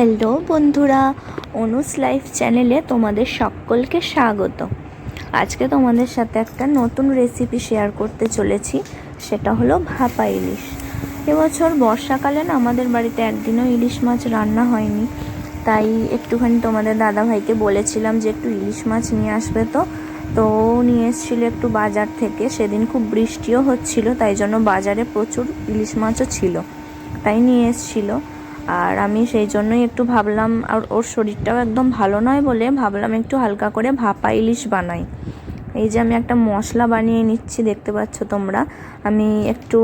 Hello বন্ধুরা অনুস life চ্যানেলে তোমাদের সকলকে স্বাগত। আজকে তোমাদের সাথে একটা নতুন রেসিপি শেয়ার করতে চলেছি, সেটা হলো ভাপা ইলিশ। এবছর বর্ষাকালে না আমাদের বাড়িতে একদিনও ইলিশ মাছ রান্না হয়নি, তাই একটুখানি তোমাদের দাদা ভাইকে বলেছিলাম যে একটু ইলিশ মাছ নিয়ে আসবে তো। তো নিয়ে এসেছিল একটু বাজার থেকে, সেদিন খুব বৃষ্টিও হচ্ছিল, তাই জন্য বাজারে প্রচুর ইলিশ মাছও ছিল, তাই নিয়ে এসেছিল। আর আমি সেই জন্যই একটু ভাবলাম, আর ওর শরীরটাও একদম ভালো নয় বলে ভাবলাম একটু হালকা করে ভাপা ইলিশ বানাই। এই যে আমি একটা মশলা বানিয়ে নিচ্ছি, দেখতে পাচ্ছ তোমরা। আমি একটু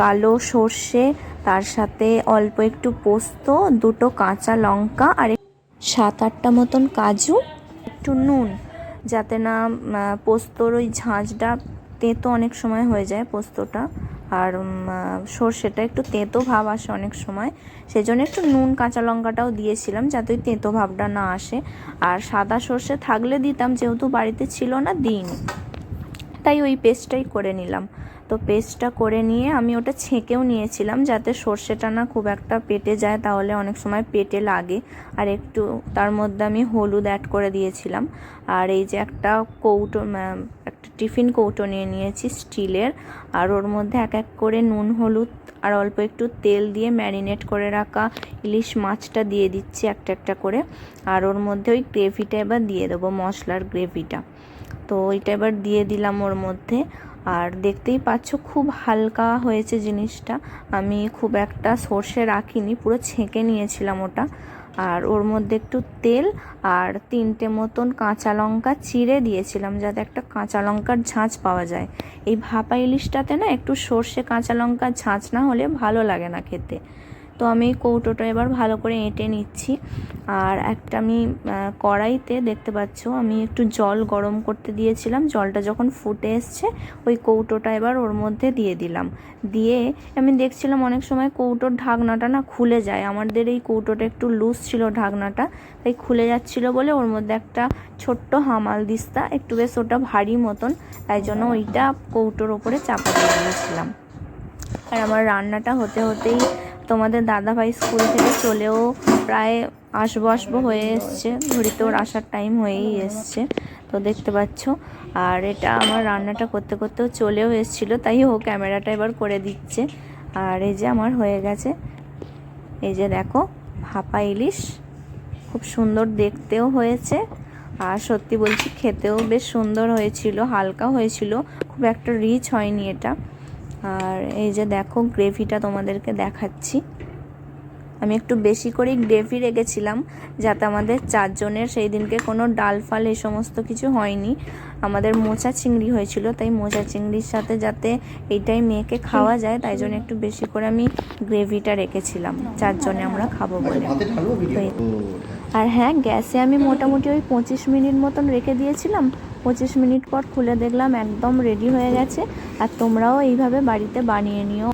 কালো সর্ষে, তার সাথে অল্প একটু পোস্ত, দুটো কাঁচা লঙ্কা আর সাত আটটা মতন কাজু, একটু নুন, যাতে না পোস্তর ওই ঝাঁঝটা তেঁতো অনেক সময় হয়ে যায় পোস্তটা। আর সর্ষেটা একটু তেঁতো ভাব আসে অনেক সময়। সেই জন্য একটু নুন, কাঁচা লঙ্কাটাও দিয়েছিলাম যাতে ওই তেঁতো ভাবটা না আসে। আর সাদা সর্ষে থাকলে দিতাম, যেহেতু বাড়িতে ছিল না, দিইনি। তাই ওই পেস্টটাই করে নিলাম। তো পেস্টটা করে নিয়ে আমি ওটা ছেঁকেও নিয়েছিলাম যাতে সর্ষেটা না খুব একটা পেটে যায়, তাহলে অনেক সময় পেটে লাগে। আর একটু তার মধ্যে আমি হলুদ অ্যাড করে দিয়েছিলাম। আর এই যে একটা কৌটো একটা টিফিন কৌটো নিয়ে নিয়েছি স্টিলের। আর ওর মধ্যে এক এক করে নুন, হলুদ আর অল্প একটু তেল দিয়ে ম্যারিনেট করে রাখা ইলিশ মাছটা দিয়ে দিচ্ছি একটা একটা করে। আর ওর মধ্যে ওই গ্রেভিটা এবার দিয়ে দেবো, মশলার গ্রেভিটা তো ওইটা এবার দিয়ে দিলাম ওর মধ্যে। আর দেখতেই পাচ্ছ খুব হালকা হয়েছে জিনিসটা। আমি খুব একটা সর্ষে রাখিনি, পুরো ছেঁকে নিয়েছিলাম ওটা। আর ওর মধ্যে একটু তেল আর তিনটে মতন কাঁচা লঙ্কা চিড়ে দিয়েছিলাম, যাতে একটা কাঁচা লঙ্কার ঝাঁঝ পাওয়া যায়। এই ভাপা ইলিশটাতে না একটু সর্ষে কাঁচা লঙ্কার ঝাঁঝ না হলে ভালো লাগে না খেতে। তো আমি কৌটোটা এবার ভালো করে এঁটে নিচ্ছি। আর একটা আমি কড়াইতে দেখতে পাচ্ছ, আমি একটু জল গরম করতে দিয়েছিলাম। জলটা যখন ফুটে এসছে, ওই কৌটোটা এবার ওর মধ্যে দিয়ে দিলাম। দিয়ে আমি দেখছিলাম অনেক সময় কৌটোর ঢাকনাটা না খুলে যায়। আমাদের এই কৌটোটা একটু লুজ ছিল ঢাকনাটা, তাই খুলে যাচ্ছিল বলে ওর মধ্যে একটা ছোট্ট হামাল দিস্তা, একটু বেশ ওটা ভারী মতন, তাই জন্য ওইটা কৌটোর ওপরে চাপা দিয়ে দিয়েছিলাম। আর আমার রান্নাটা হতে হতেই তোমাদের দাদাভাই স্কুল থেকে চলেও প্রায় আসব আসব হয়ে এসছে। ঘড়িতে ওর আসার টাইম হয়েই এসছে, তো দেখতে পাচ্ছ। আর এটা আমার রান্নাটা করতে করতেও চলেও এসেছিল, তাই ও ক্যামেরাটা এবার করে দিচ্ছে। আর এই যে আমার হয়ে গেছে। এই যে দেখো, ভাপা ইলিশ, খুব সুন্দর দেখতেও হয়েছে। আর সত্যি বলছি, খেতেও বেশ সুন্দর হয়েছিল, হালকা হয়েছিল, খুব একটা রিচ হয়নি এটা। আর এই যে দেখো গ্রেভিটা তোমাদেরকে দেখাচ্ছি। আমি একটু বেশি করেই গ্রেভি রেখেছিলাম যাতে আমাদের চারজনের সেই দিনকে কোনো ডাল ফাল এই সমস্ত কিছু হয়নি। আমাদের মোচা চিংড়ি হয়েছিল তাই মোচা চিংড়ির সাথে যাতে এইটাই মেয়েকে খাওয়া যায় তাই জন্য একটু বেশি করে আমি গ্রেভিটা রেখেছিলাম চারজনে আমরা খাব বলে। আর হ্যাঁ গ্যাসে আমি মোটামুটি ওই পঁচিশ মিনিট মতন রেখে দিয়েছিলাম পঁচিশ মিনিট পর খুলে দেখলাম একদম রেডি হয়ে গেছে আর তোমরাও এইভাবে বাড়িতে বানিয়ে নিও।